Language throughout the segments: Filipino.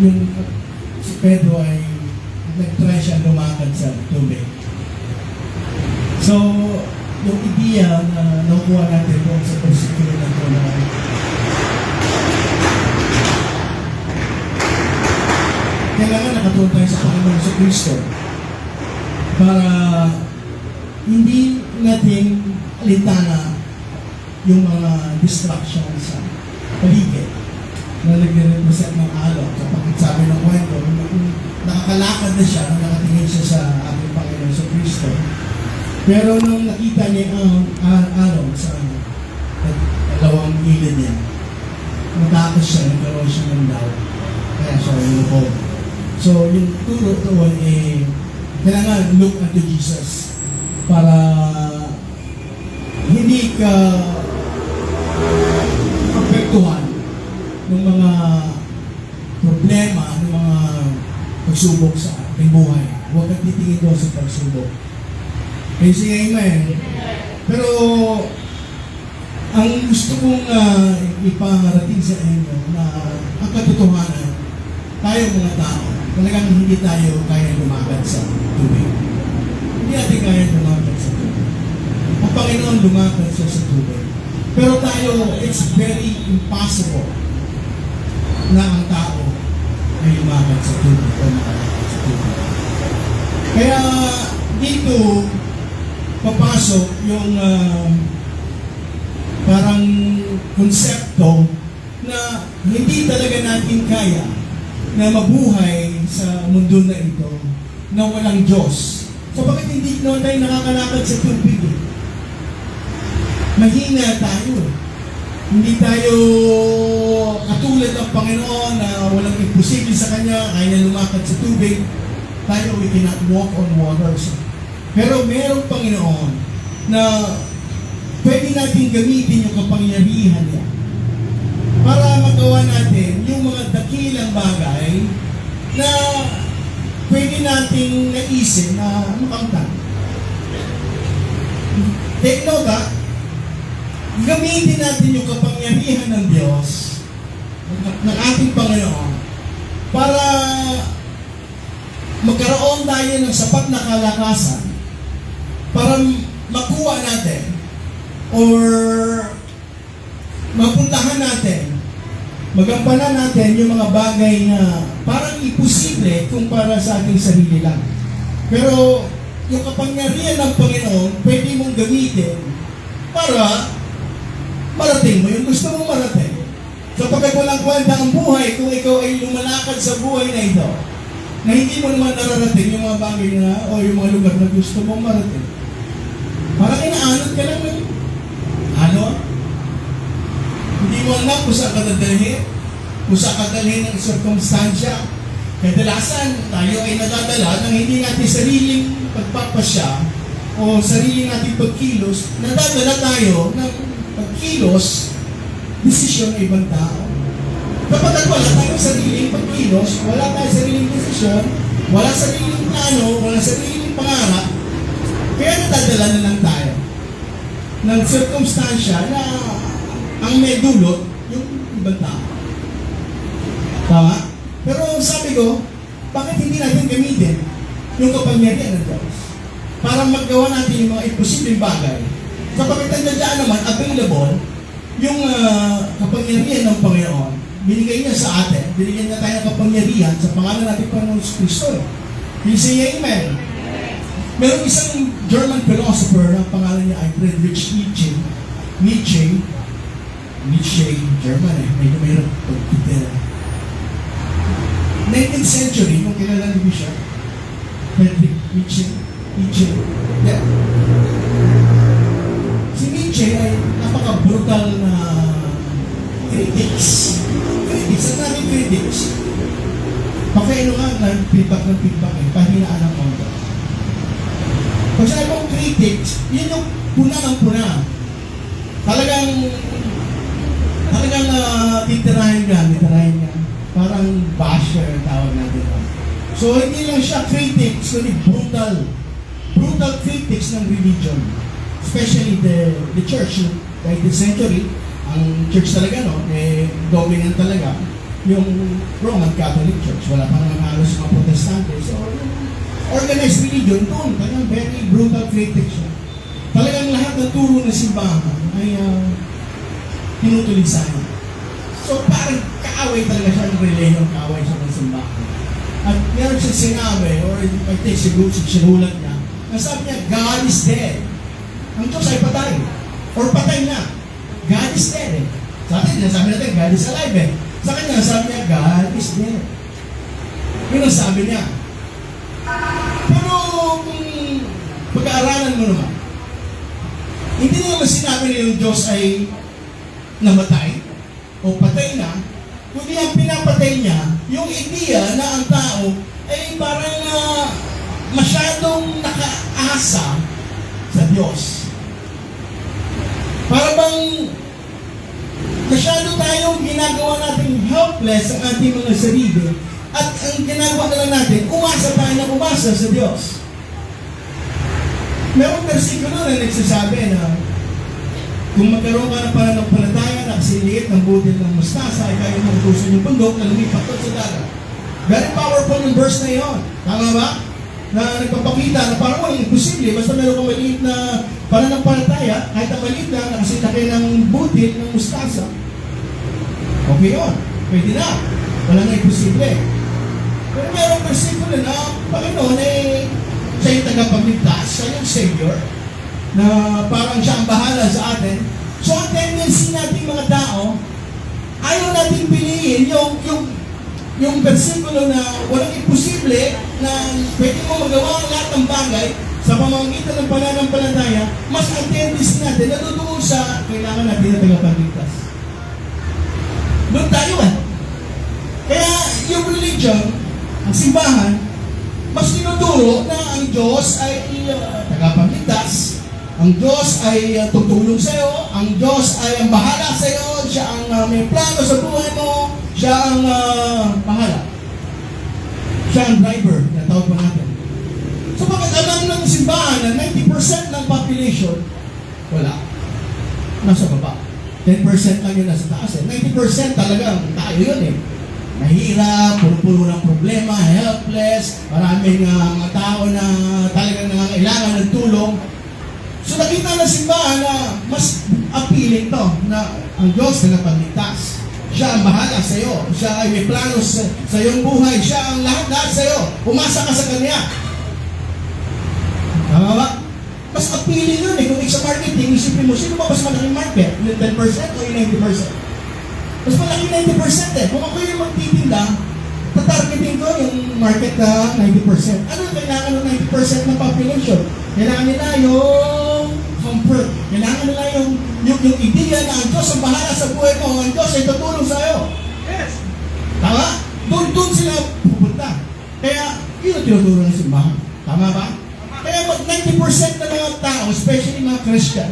yung si Pedro ay nag-try siya lumakad sa tubig. So, yung idea na nakuha natin doon sa versikulo na ito na kailangan nakatuon tayo sa Panginoon sa Kristo para hindi natin alintana yung mga distraction sa paligid na nagre-represent ng alok. Kapag sabi ng kwento, nakakalakad na siya, nakatingin siya sa ating Panginoon sa Kristo. Pero nung nakita niya ang uh, araw sa dalawang gilid niya, natakot siya, nagkaroon siya ng doubt. Kaya siya lumukob. So, yung turo doon eh, kailangan look unto Jesus para hindi ka apektuhan ng mga problema, ng mga pagsubok sa ating buhay. Huwag kang titingin doon sa pagsubok. Eh, sige, amen. Pero, ang gusto kong uh, ipangarating sa inyo na ang katotohanan, tayo mga tao, talagang hindi tayo kaya lumakad sa tubig. Hindi natin kaya lumakad sa tubig. Ang Panginoon lumakad siya sa tubig. Pero tayo, it's very impossible na ang tao ay lumakad sa tubig o makalakad sa tubig. Kaya dito, papasok yung ah, parang konsepto na hindi talaga natin kaya na mabuhay sa mundo na ito na walang Diyos. So bakit hindi naman tayo nakakalakad sa tubig? eh? Mahina tayo. Hindi tayo katulad ng Panginoon na walang imposible sa Kanya, kaya niya lumakad sa tubig. Tayo, we cannot walk on waters. Pero merong Panginoon na pwede natin gamitin yung kapangyarihan niya para magawa natin yung mga dakilang bagay na pwede nating naisip na makamtan. Take note ha, gamitin natin yung kapangyarihan ng Diyos, ng ng ating Panginoon, para magkaroon tayo ng sapat na kalakasan para makuha natin or mapuntahan natin, magampanan natin yung mga bagay na parang imposible kung para sa ating sarili lang. Pero yung kapangyarihan ng Panginoon, pwede mong gamitin para marating mo yung gusto mong marating. Sapagkat walang kwenta ang buhay kung ikaw ay lumalakad sa buhay na ito na hindi mo naman nararating yung mga bagay na o yung mga lugar na gusto mong marating. Parang inaanod ka lang ng ano? Hindi mo alam kung saan ka dadalhin, kung saan ka dalhin ng circumstansya. Kadalasan, tayo ay nadadala ng hindi natin sariling pagpapasya o sarili nating pagkilos, nadadala tayo ng pagkilos, desisyon ng ibang tao. Kapag wala tayong sariling pagkilos, wala tayong sariling desisyon, wala sariling plano, wala sariling pangarap, kaya nadadala na lang tayo ng circumstansya na ang may dulot yung ibang tao. Tama? Pero sabi ko, bakit hindi natin gamitin yung kapangyarihan ng Diyos para magawa natin yung mga imposibleng bagay sapagkat ang dadaan naman available yung ah, kapangyarihan ng Panginoon binigay niya sa atin binigyan niya tayo ng kapangyarihan sa pangalan natin Panginoon sa Kristo you say amen? Merong isang German philosopher na pangalan niya ay Friedrich Nietzsche. Nietzsche. Nietzsche, German eh. Medyo mayroon pagkitira. 19th century, nung kilala niyo siya, Friedrich Nietzsche. Nietzsche. Yeah. Ay napaka-brutal na critics. Critics. Ang daming critics. Pakaino nga ng feedback ng feedback eh. Pahinaan ng konti. Pag sinabi mong critics, yun yung puna ng puna. Talagang, talagang uh, titirahin ka, titirahin ka. Parang basher ang tawag natin. So, hindi lang siya critics, kundi brutal. Brutal critics ng religion. Especially the, the church. Kahit the century, ang church talaga, no, eh, dominant talaga. yung Roman Catholic Church. Wala pa naman halos mga protestante. So, organized religion doon, talagang very brutal critic siya. Talagang lahat ng turo ng simbahan ay uh, tinutulisan. So, parang kaaway talaga siya ng religion, kaaway siya ng simbahan. At meron siya sinabi, or I think siguro sinulat niya, na sabi niya, God is dead. Ang Diyos ay patay. Or patay na. God is dead eh. Sa atin, sabi natin, God is alive eh. Sa kanya, sabi niya, God is dead. Yun ang sabi niya. Pero kung pag-aaralan mo naman, hindi naman sinabi na yung Diyos ay namatay o patay na, kundi ang pinapatay niya, yung idea na ang tao ay parang ah, masyadong nakaasa sa Diyos. Para bang masyado tayong ginagawa natin helpless ang ating mga sarili at ang ginagawa na lang natin, umasa tayo na umasa sa Diyos. Merong versikulo na nagsasabi na kung magkaroon ka ng pananampalataya na kasiliit ng budil ng mustasa ay kaya mong tusin yung bundok na lumipat sa dagat. Very powerful yung verse na yon. Tama ba? Na nagpapakita na parang walang imposible. Basta meron kang maliit na pananampalataya, kahit ang maliit lang, nakasilaki ng budil ng mustasa. Okay yun. Pwede na. Wala na imposible. Pero merong versikulo na Panginoon eh, siya yung tagapagligtas, siya yung Savior, na parang siya ang bahala sa atin. So ang tendency nating mga tao, ayaw natin piliin yung, yung, yung versikulo na walang imposible na pwede mo magawa ang lahat ng bagay sa pamamagitan ng pananampalataya, mas ang tendency natin na doon sa kailangan natin na tagapagligtas. Doon tayo eh. Kaya yung religion, ang simbahan, mas tinuturo na ang Diyos ay uh, tagapagligtas, ang Diyos ay uh, tutulong sa iyo, ang Diyos ay ang bahala sa iyo, siya ang uh, may plano sa buhay mo, siya ang uh, bahala. Siya ang driver, na pa natin. So bakit alam ng simbahan na 90% ng population, wala. Nasa baba. 10% lang yun nasa taas eh. 90% talagang tayo yun eh. Mahirap, puro-puro ng problema, helpless, maraming uh, mga tao na talagang nangangailangan ng tulong. So nakita na simbahan na mas appealing to na ang Diyos na napagligtas. Siya ang bahala sa iyo. Siya ay may plano sa, sa iyong buhay. Siya ang lahat-lahat sa iyo. Umasa ka sa Kanya. Tama ba? Mas appealing yun eh. Kung sa marketing, isipin mo, sino ba mas malaking market? Yung 10% o yung 90%? Mas malaki 90% eh. Kung ako yung magtitinda, tatargeting ko yung market na 90%. Ano kailangan ng 90% ng population? Kailangan nila yung comfort. Kailangan nila yung, yung, yung idea na ang Diyos ang bahala sa buhay mo, ang Diyos ay tutulong sa iyo. Yes. Tama? Doon, doon sila pupunta. Kaya, yun ang tinuturo ng simbahan. Tama ba? Kaya mag 90% na mga tao, especially mga Christian,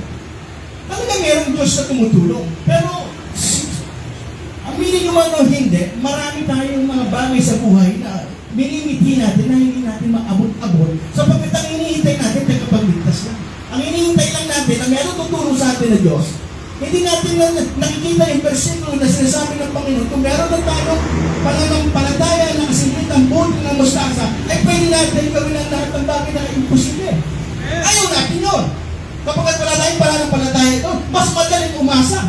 talaga mayroong Diyos na tumutulong. Pero, aminin nyo man o hindi, marami tayong mga bagay sa buhay na minimiti natin na hindi natin maabot-abot sapagkat ang hinihintay natin tagapagligtas lang. Tutulong sa atin na Diyos, hindi natin na nakikita yung versikulo na sinasabi ng Panginoon, kung meron na tayong pananampalataya na kasilid ang buti ng mustasa, ay pwede natin gawin ang lahat ng bagay na imposible. Ayaw natin yun. Kapag wala tayong pananampalataya doon, mas madaling umasa.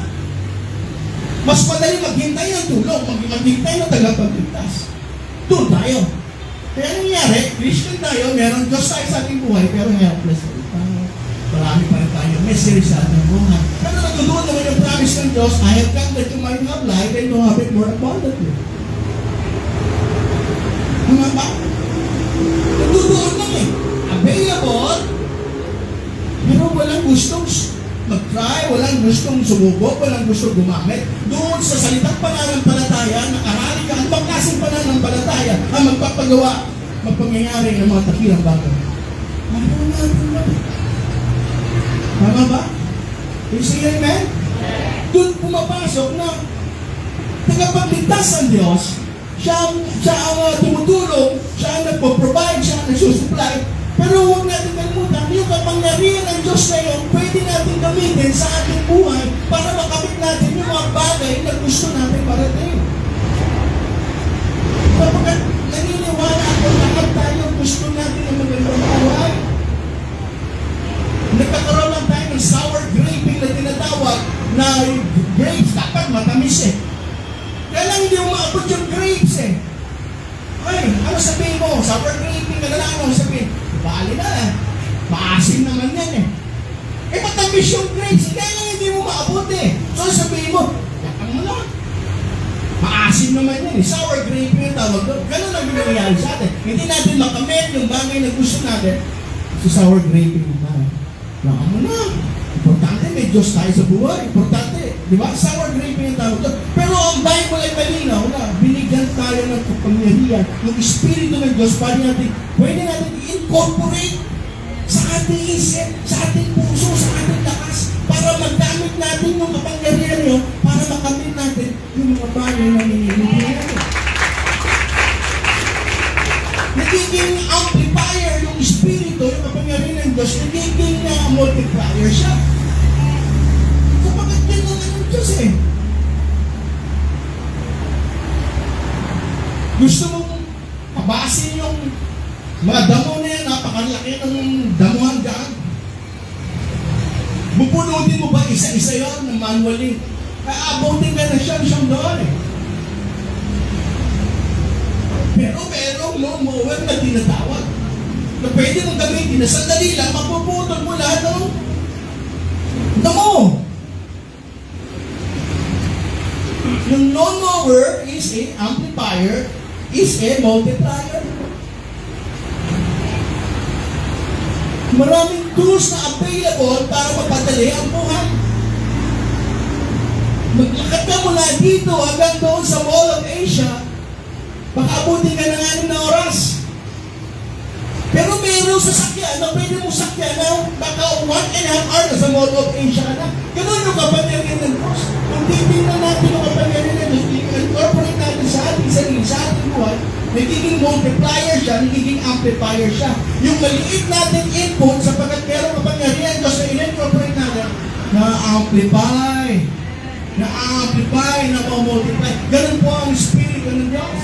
Mas madaling maghintay ng tulong, mag- maghintay ng tagapagligtas. Doon tayo. Kaya nangyari, Christian tayo, meron Diyos tayo sa ating buhay, pero helpless tayo. Marami pa rin tayo misery sa ating buhay. Pero natutunan naman yung promise ng Diyos, I have come that you might have life and to have it more abundantly. Tama ba? Natutunan lang eh. Available, pero walang gustong mag-try, walang gustong sumubok, walang gustong gumamit. Doon sa salitang pananampalataya, nakarali ka, ang klaseng pananampalataya ang magpapagawa, magpangyayari ng mga takilang bagay. Natin na. Tama ba? You say amen? Doon pumapasok na tagapagligtas ang Diyos, siya ang, siya ang uh, tumutulong, siya ang nagpo-provide, siya ang nagsusupply, pero huwag natin kalimutan, yung kapangyarihan ng Diyos na yun, pwede natin gamitin sa ating buhay para makamit natin yung mga bagay na gusto natin parating. Kapag naniniwala ako, lahat tayo gusto natin ang magandang buhay, yung grapes, dapat matamis eh. Kaya lang hindi mo maabot yung grapes eh. Ay, ano sabihin mo? Sour graping ka na lang, ano sabihin? Bali na eh. Maasim naman yan eh. Eh, matamis yung grapes. Kaya lang hindi mo maabot eh. So, sabihin mo, yakang mo lang. Maasim naman yan eh. Sour graping yung tawag doon. Ganun ang nangyayari sa atin. Hindi natin makamit yung bagay na gusto natin. So, sour graping na. Yakang mo na. Importante, may Diyos tayo sa buhay. Importante, di ba? Sour graping yung tawag doon. Pero ang Bible ay malinaw na binigyan tayo ng kapangyarihan, ng Espiritu ng Diyos para natin, pwede natin i-incorporate sa ating isip, sa ating puso, sa ating Yung lawnmower is a amplifier, is a multiplier. Maraming tools na available para mapadali ang buhay. Maglakad ka mula dito hanggang doon sa Mall of Asia, baka abutin ka ng anim na oras. Pero mayroong sasakyan na pwede mo sakyan na baka one and a half hour sa Mall of Asia ka na. Ganun yung kapangyarihan ng Diyos. Kung titignan natin yung kapangyarihan ng Diyos, incorporate natin sa ating sarili, sa ating buhay, nagiging multiplier siya, nagiging amplifier siya. Yung maliit natin input sapagkat merong kapangyarihan Diyos na in-incorporate natin, na-amplify, na-amplify, na-multiply. Ganun po ang Espiritu ng Diyos.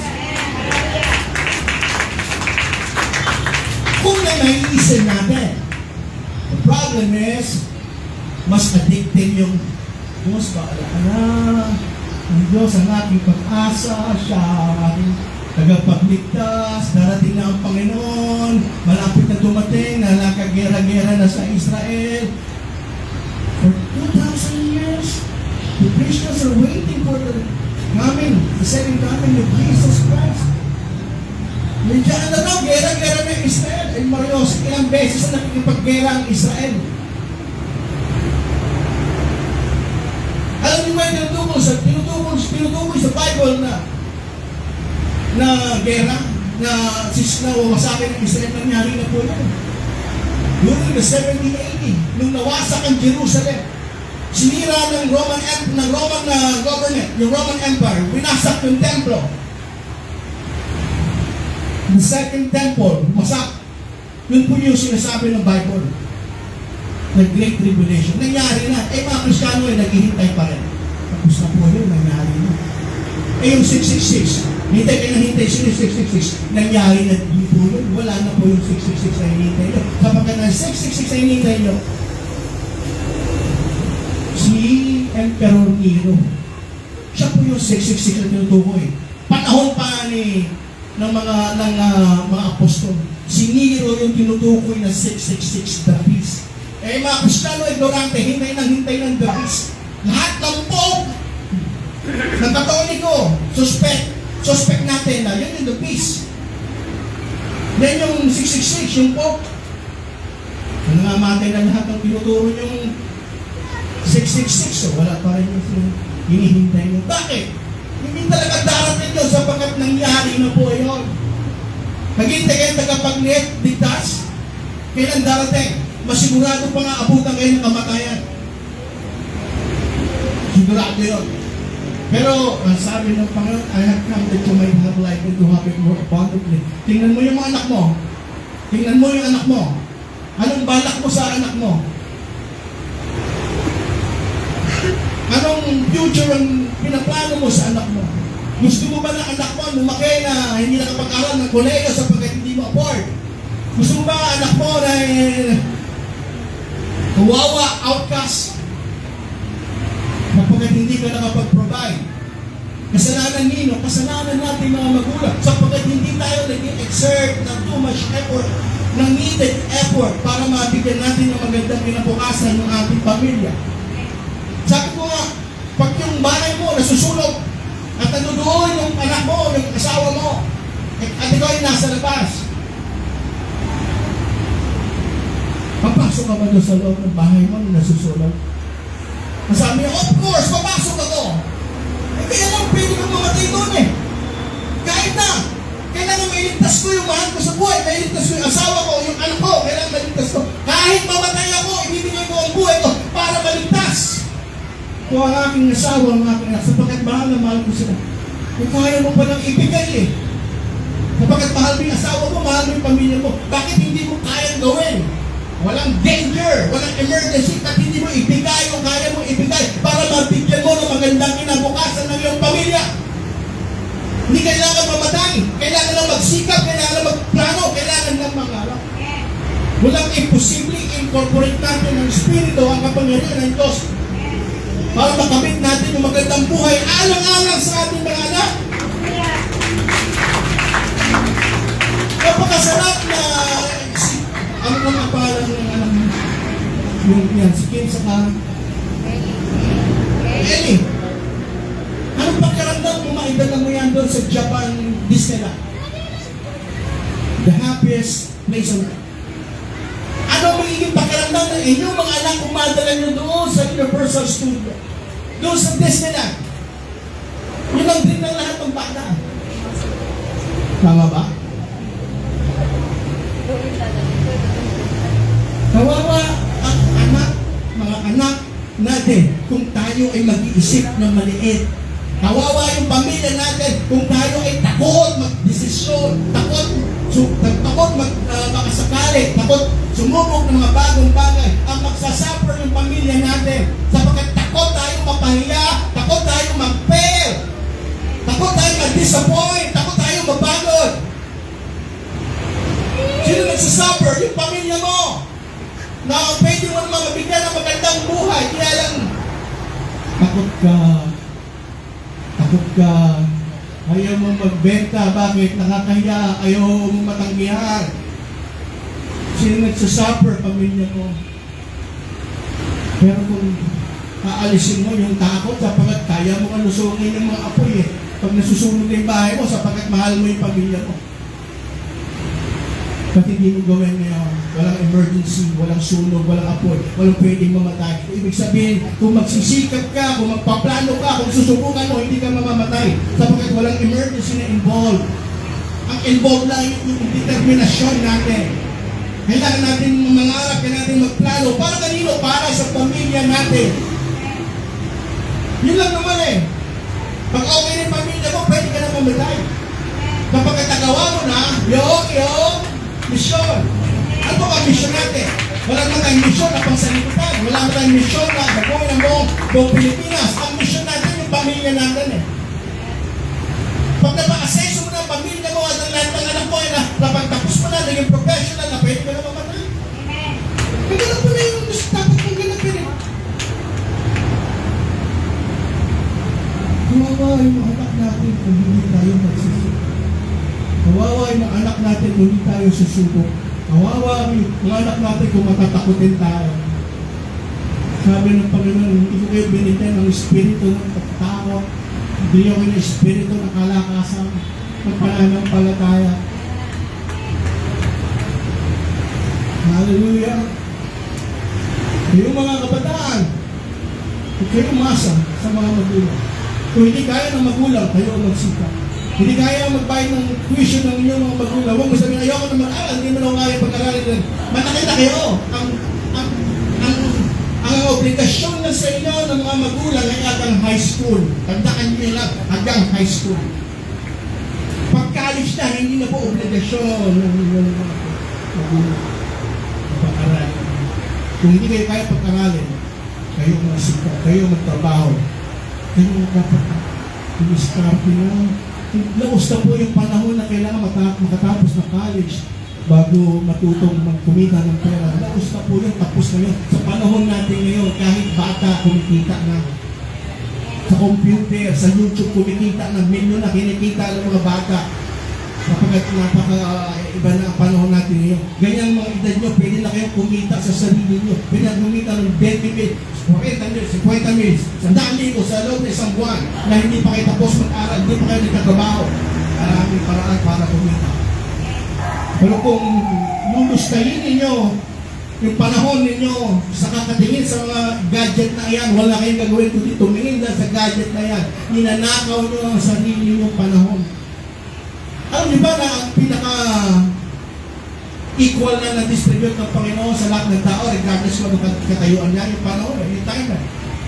Kung na naiisip natin, the problem is, mas addicting yung Diyos, baala ka na. Ang Diyos ang ating pag-asa, siya ang ating tagapagligtas, darating na ang Panginoon, malapit na dumating, na nakagera-gera na sa Israel. For 2,000 years, the Christians are waiting for the coming, the second coming of Jesus Christ. Nandiyan na raw, gera-gera ng Israel. Eh, Marios, ilang beses na nakikipaggera ang Israel. Alam niyo ba yung tinutukoy sa, tinutukoy, tinutukoy sa Bible na na gera, na sis na wawasakin ng Israel, nangyari na po yun. During the 70 AD, nung nawasak ang Jerusalem, sinira ng Roman ng Roman na government, yung Roman Empire, winasak yung templo. The second temple, masak. Yun po yung sinasabi ng Bible. The Great Tribulation. Nangyari na. Eh mga Kristiyano ay naghihintay pa rin. Tapos na po yun, nangyari na. Eh yung 666, hintay kayo na hintay, sino yung 666? Nangyari na din po yun. Wala na po yung 666 na hinihintay nyo. Kapag na 666 na hinihintay nyo, si Emperor Nero, siya po yung 666 na tinutukoy. Panahon pa ni ng mga ng ah, mga apostol. Si Nero yung tinutukoy na 666 the beast. Eh mga Kristiyano ignorante, hintay ng hintay ng the beast. Lahat ng pope ng katoliko, suspect, suspect natin na yun yung the beast. Yan yung 666, yung pope. Nangamatay na lahat ng tinuturo yung 666, so wala pa rin yung hinihintay mo. Bakit? Talaga darating yun sapagkat nangyari na po yun. Naghintay kayo tagapaglit, ligtas. Kailan darating? Masigurado pa nga abutan kayo ng kamatayan. Sigurado yun. Pero, ang sabi ng Panginoon, I have come that you might have life and to have it more abundantly. Tingnan mo yung mga anak mo. Tingnan mo yung anak mo. Anong balak mo sa anak mo? Anong future ang pinaplano mo sa anak mo? Gusto mo ba na anak mo lumaki na hindi nakapag-aral ng koleyo sapagkat hindi mo afford? Gusto mo ba anak mo na eh, kawawa, outcast? sapagkat hindi ka nakapag-provide. Kasalanan nino, kasalanan natin mga magulang, sapagkat hindi tayo nag-exert ng too much effort, ng needed effort para mabigyan natin ng magandang kinabukasan ng ating pamilya. Sabi ko nga, pag yung bahay mo nasusunog at nanudoon yung anak mo, yung asawa mo, at ikaw ay nasa labas, papasok ka ba doon sa loob ng bahay mo na nasusunog? Ang sabi niya, of course, papasok ako. Eh, kaya lang pwede kang mamatay doon eh. Kahit na, kailangan mailigtas ko yung mahal ko sa buhay, mailigtas ko yung asawa ko, yung anak ko, kailangan mailigtas ko. Kahit mamatay ako, ibibigay ko ang buhay ko. Kung ang aking asawa, ang aking anak, sapagkat mahal na mahal ko sila. Kung kaya mo palang ibigay eh. Sapagkat mahal mo yung asawa mo, mahal mo yung pamilya mo. Bakit hindi mo kayang gawin? Walang danger, walang emergency, at hindi mo ibigay o kaya mo ibigay para mabigyan mo ng magandang kinabukasan ng iyong pamilya. Hindi kailangan mamatay, kailangan lang magsikap, kailangan lang magplano, kailangan lang mangarap. Walang imposible incorporate natin ng Espiritu ang kapangyarihan ng Diyos para makamit natin yung magandang buhay alang-alang sa ating mga anak. Napakasarap na ano ang kapalan ng anak mo? Yung yan, si Kim sa Ellie. Anong pakiramdam mo maidala mo yan doon sa Japan Disneyland? The happiest place on earth. Ano magiging pakiramdam ng inyong mga anak kung madala nyo doon sa Universal Studio? Doon sa Disneyland? Yun ang dream ng lahat ng bata. Tama ba? Kawawa ang anak, mga anak natin kung tayo ay mag-iisip ng maliit. Kawawa yung pamilya natin kung tayo ay takot mag-desisyon, takot, su, takot mag, uh, makasakali, takot sumubok ng mga bagong bagay. Ang magsasuffer yung pamilya natin sapagkat takot tayo mapahiya, takot tayo mag-fail, takot tayo mag-disappoint, takot tayo mapagod. Sino nagsasuffer? Yung pamilya mo na pwede mo naman mabigyan ng magandang buhay, kaya lang takot ka, takot ka, ayaw mo magbenta, bakit? Nakakahiya, ayaw mo matanggihan. Sino nagsasuffer? Pamilya mo. Pero kung aalisin mo yung takot sapagkat kaya mo kalusungin ng mga apoy eh. Pag nasusunog yung bahay mo sapagkat mahal mo yung pamilya mo. Ba't hindi mo gawin ngayon? Walang emergency, walang sunog, walang apoy, walang pwedeng mamatay. Ibig sabihin, kung magsisikap ka, kung magpaplano ka, kung susubukan mo, hindi ka mamamatay. Sapagkat walang emergency na involved. Ang involved lang yung, determinasyon natin. Kailangan natin mangarap, kailangan natin magplano. Para kanino? Para sa pamilya natin. Yun lang naman eh. Pag okay na yung pamilya mo, pwede ka na mamatay. Kapag nagawa mo na, yung, yung, misyon. Ano ba ang misyon natin? Wala naman tayong misyon na pangsaliputan. Wala naman tayong misyon na gagawin ang buong, buong Pilipinas. Ang misyon natin yung pamilya natin eh. Pag napaka-assess mo na ang pamilya mo at ang lahat ng anak mo ay na kapag tapos mo na, naging professional na pwede ka na mamatay. Ganun po na yung dapat mong ganapin eh. Kawawa yung anak natin kung hindi tayo magsisip. Kawawa yung anak natin kung hindi tayo susubok. Kawawa yung mga anak natin kung matatakutin tayo. Sabi ng Panginoon, hindi ko kayo binigyan ng espiritu ng pagtakot. Hindi ako ng espiritu ng kalakasan. Magpananampalataya. Hallelujah. Yung mga kabataan, huwag kayo umasa sa mga magulang. Kung hindi kaya ng magulang, kayo ang magsikap. Hindi kaya magbayad ng tuition ng inyong mga magulang. Huwag mo sabihin, ayoko na mag-aral, hindi mo na kaya pag-aralin na kayo. Ang, ang, ang, ang obligasyon na sa inyo ng mga magulang ay hanggang high school. Tandaan niyo lang, hanggang high school. Pag college na, hindi na po obligasyon ng inyong mga magulang. Pag-aralin. Kung hindi kayo kaya pag-aralin, kayo mga sika, kayo magtrabaho. Kayo dapat i-start nyo. Naus na po yung panahon na kailangan makatapos na college bago matutong magkumita ng pera. Naus na po yun, tapos na yun. Sa panahon natin ngayon, kahit bata, kumikita na. sa computer, sa YouTube, kumikita ng milyon na kinikita ng mga bata. Kapag napaka iba na natin ngayon. Ganyan mga edad nyo, pwede na kayong kumita sa sarili nyo. Pwede na kumita ng 20 mil, 40 mil, 50 mil, 100 libo sa loob ng isang buwan na hindi pa kayo tapos mag-aral, hindi pa kayo nagtatrabaho. Maraming paraan para kumita. Pero kung lulustayin ninyo yung panahon ninyo sa kakatingin sa mga gadget na yan, wala kayong gagawin kundi tumingin lang sa gadget na yan. Ninanakaw nyo ang sarili nyo panahon. Alam niyo ba na ang pinaka equal na na-distribute ng Panginoon sa lahat ng tao, regardless kung ano katayuan niya, yung panahon, yung time na.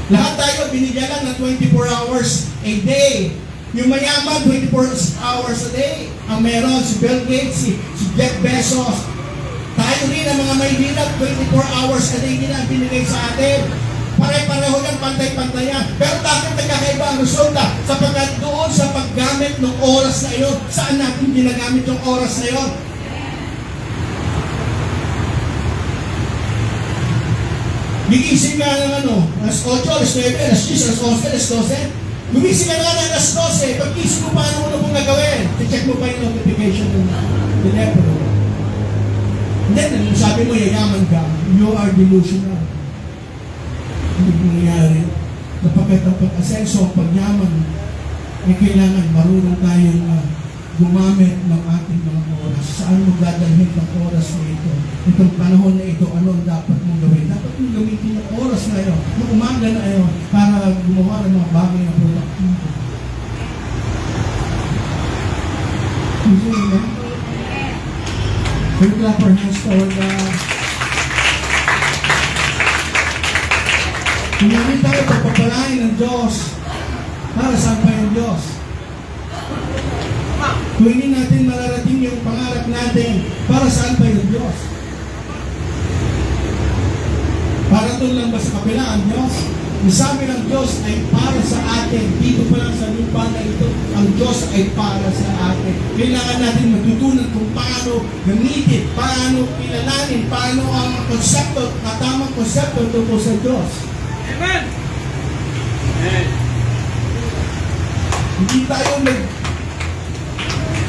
Lahat tayo binigyan lang ng 24 hours a day. Yung mayaman, 24 hours a day. Ang meron, si Bill Gates, si, si Jeff Bezos. Tayo rin ang mga may hirap, 24 hours a day nila ang binigay sa atin. Pare-pareho yan, pantay-pantay yan. Pero bakit nagkakaiba ang resulta? Sapagkat doon sa paggamit ng oras na iyon, saan natin ginagamit yung oras na iyon? Gigising ka ng ano, alas 8, alas 9, alas 10, alas 11, alas 12. Gumising ka na ng alas 12. Pag-isip mo paano mo na pong gagawin? Check mo pa yung notification ng telepono. Hindi, nung sabi mo yayaman ka, you are delusional. Hindi nangyayari. Kapag ang pag-asenso, pagyaman, ay kailangan marunong tayong uh, gumamit ng ating mga oras. Saan mo dadalhin ang oras na ito? Itong panahon na ito, ano ang dapat mong gawin? Dapat mong gamitin ang oras na ito, ng umaga na ito, para gumawa ng mga bagay na produktibo. Hindi na. Can you clap our hands for the... Kung hindi tayo pagpapalain ng Diyos, para saan pa yung Diyos? Kung hindi natin mararating yung pangarap natin, para saan pa yung Diyos? Para doon lang ba sa kabila ang Diyos? Ang sabi ng Diyos ay para sa atin. Dito pa lang sa lupa na ito, ang Diyos ay para sa atin. Kailangan natin matutunan kung paano gamitin, paano kilalanin, paano ang konsepto, katamang konsepto tungkol sa Diyos. Amen. Amen. Hindi tayo nag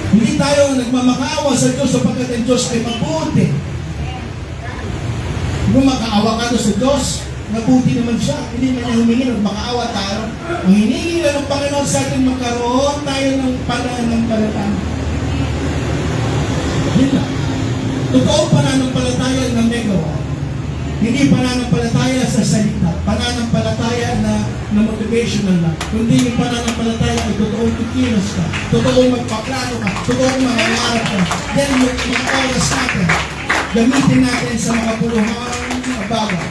hindi tayo nagmamakaawa sa Diyos sapagkat ang Diyos ay mabuti. Kung makaawa ka doon sa Diyos, mabuti naman siya. Hindi man niya humingi ng makaawa tayo. Ang hinihingi ng Panginoon sa atin magkaroon tayo ng pananampalataya. Yun lang. Totoo pananampalataya na megawa. Hindi pananampalataya sa salita. Pananampalataya na, na motivational lang. Kundi yung pananampalataya ay totoong kikilos ka. Totoong magpaplano ka. Totoong mangangarap ka. Then yung mga oras natin, gamitin natin sa mga puluhang bagay.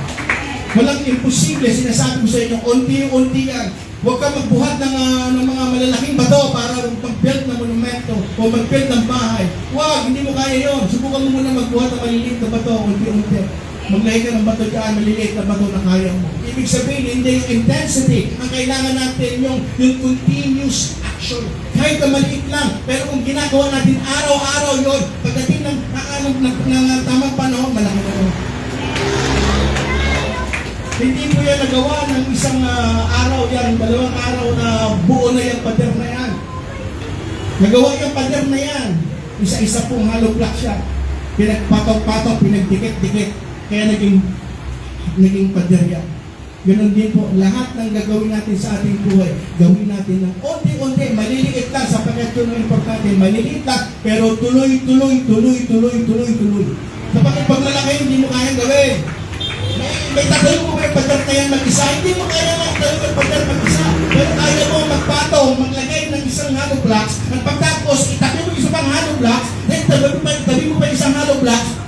Walang imposible. Sinasabi ko sa inyo, unti-unti yan. Huwag ka magbuhat ng, ah, ng mga malalaking bato para mag-build ng monumento o mag-build ng bahay. Huwag, hindi mo kaya yon. Subukan mo muna magbuhat ng maliliit na bato, unti-unti. Maglahi ka ng bato dyan, maliliit na bato na kaya mo. Ibig sabihin, hindi yung intensity. Ang kailangan natin yung, yung continuous action. Kahit na maliit lang. Pero kung ginagawa natin araw-araw yon, pagdating ng, ng, ng, ng, ng, ng tamang panahon, malaki na yun. Hindi po yan nagawa ng isang ah, araw yan, dalawang araw na buo na yung pader na yan. Nagawa yung pader na yan. Isa-isa pong hollow block siya. Pinagpatok-patok, pinagdikit-dikit. Kaya naging, naging pader yan. Ganon din po, lahat ng gagawin natin sa ating buhay, gawin natin ng unti-unti, maliliit lang, sapagkat yun ang importante, maliliit lang, pero tuloy-tuloy, tuloy-tuloy, tuloy-tuloy. Kapag pag malaki, hindi mo kayang gawin. May, may tagal mo ba yung pader na yan mag-isa? Hindi mo kaya nga tagal yung pader mag-isa. Pero kaya mo magpatong, maglagay ng isang hollow blocks, at pagtapos, itabi mo isang pang hollow blocks, then tabi mo pa, tabi mo pa isang hollow blocks,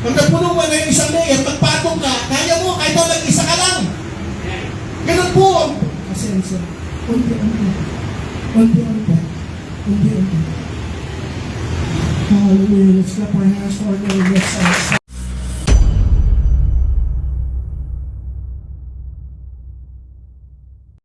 pag napuno mo na yung isang layer, magpatong ka, kaya mo, kahit daw lang-isa ka lang. Ganun po. Pasensya. Unti-unti. Unti-unti. Unti-unti. Hallelujah. Let's clap our hands for the Lord.